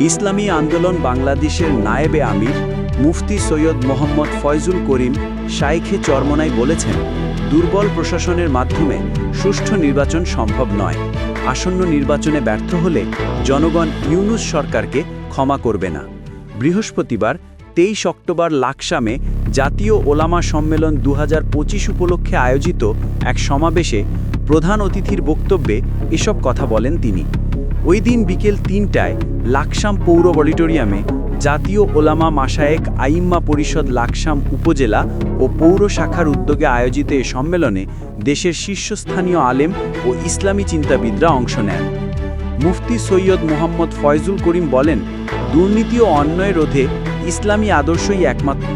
ইসলামী আন্দোলন বাংলাদেশের নায়েবে আমির মুফতি সৈয়দ মোহাম্মদ ফয়জুল করিম শাইখে চরমনাই বলেছেন, দুর্বল প্রশাসনের মাধ্যমে সুষ্ঠু নির্বাচন সম্ভব নয়। আসন্ন নির্বাচনে ব্যর্থ হলে জনগণ ইউনুস সরকারকে ক্ষমা করবে না। বৃহস্পতিবার, তেইশ অক্টোবর লাকসামে জাতীয় ওলামা সম্মেলন দু হাজার পঁচিশ উপলক্ষে আয়োজিত এক সমাবেশে প্রধান অতিথির বক্তব্যে এসব কথা বলেন তিনি। ওই দিন বিকেল তিনটায় লাকসাম পৌর অডিটোরিয়ামে জাতীয় ওলামা মাসায়েক আইম্মা পরিষদ লাকসাম উপজেলা ও পৌর শাখার উদ্যোগে আয়োজিত এ সম্মেলনে দেশের শীর্ষস্থানীয় আলেম ও ইসলামী চিন্তাবিদরা অংশ নেন। মুফতি সৈয়দ মোহাম্মদ ফয়জুল করিম বলেন, দুর্নীতি ও অন্যায় রোধে ইসলামী আদর্শই একমাত্র